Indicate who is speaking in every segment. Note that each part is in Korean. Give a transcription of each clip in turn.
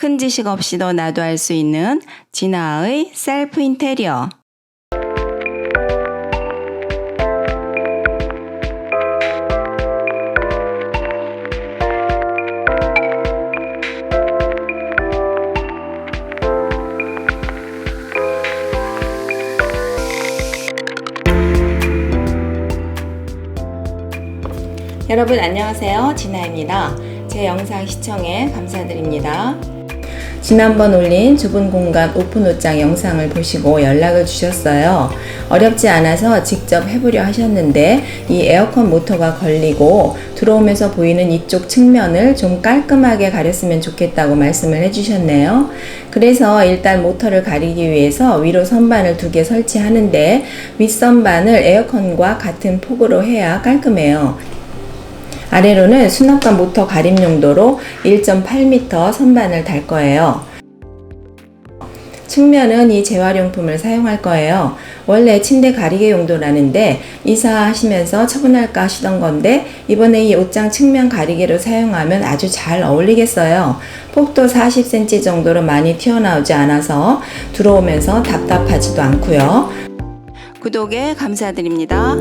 Speaker 1: 큰 지식 없이도 나도 할수 있는 진아의 셀프 인테리어. 여러분 안녕하세요. 진아입니다. 제 영상 시청에 감사드립니다. 지난번 올린 좁은 공간 오픈 옷장 영상을 보시고 연락을 주셨어요. 어렵지 않아서 직접 해보려 하셨는데 이 에어컨 모터가 걸리고 들어오면서 보이는 이쪽 측면을 좀 깔끔하게 가렸으면 좋겠다고 말씀을 해주셨네요. 그래서 일단 모터를 가리기 위해서 위로 선반을 두 개 설치하는데 윗선반을 에어컨과 같은 폭으로 해야 깔끔해요. 아래로는 수납과 모터 가림 용도로 1.8m 선반을 달 거예요. 측면은 이 재활용품을 사용할 거예요. 원래 침대 가리개 용도라는데 이사하시면서 처분할까 하시던 건데 이번에 이 옷장 측면 가리개로 사용하면 아주 잘 어울리겠어요. 폭도 40cm 정도로 많이 튀어나오지 않아서 들어오면서 답답하지도 않고요. 구독에 감사드립니다.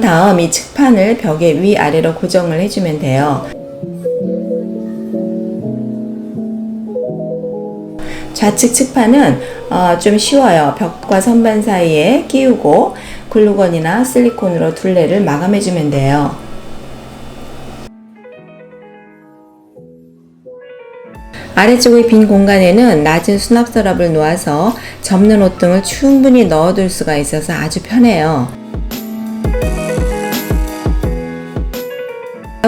Speaker 1: 다음 이 측판을 벽에 위아래로 고정을 해주면 돼요. 좌측 측판은 어, 좀 쉬워요. 벽과 선반 사이에 끼우고 글루건이나 실리콘으로 둘레를 마감해주면 돼요. 아래쪽의 빈 공간에는 낮은 수납 서랍을 놓아서 접는 옷 등을 충분히 넣어둘 수가 있어서 아주 편해요.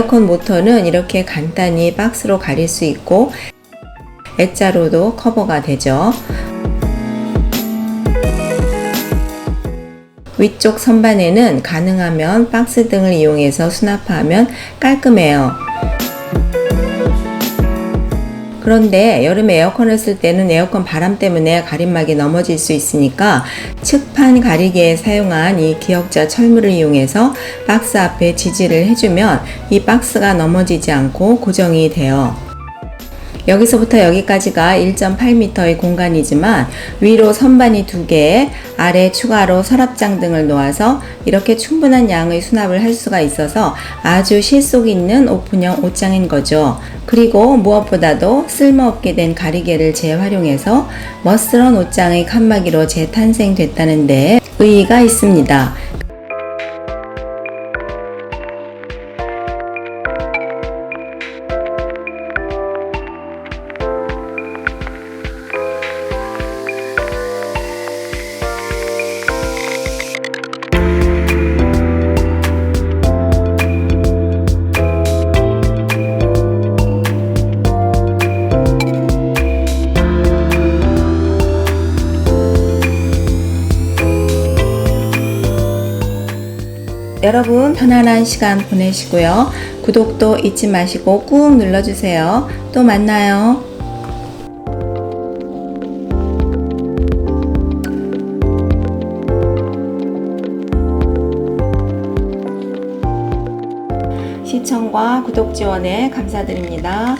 Speaker 1: 에어컨 모터는 이렇게 간단히 박스로 가릴 수 있고 액자로도 커버가 되죠. 위쪽 선반에는 가능하면 박스 등을 이용해서 수납하면 깔끔해요. 그런데 여름에 에어컨을 쓸 때는 에어컨 바람 때문에 가림막이 넘어질 수 있으니까 측판 가리개에 사용한 이 기역자 철물을 이용해서 박스 앞에 지지를 해주면 이 박스가 넘어지지 않고 고정이 돼요. 여기서부터 여기까지가 1.8m의 공간이지만 위로 선반이 두 개, 아래 추가로 서랍장 등을 놓아서 이렇게 충분한 양의 수납을 할 수가 있어서 아주 실속 있는 오픈형 옷장인 거죠. 그리고 무엇보다도 쓸모없게 된 가리개를 재활용해서 멋스런 옷장의 칸막이로 재탄생됐다는데 의의가 있습니다. 여러분 편안한 시간 보내시고요. 구독도 잊지 마시고 꾹 눌러주세요. 또 만나요. 시청과 구독 지원에 감사드립니다.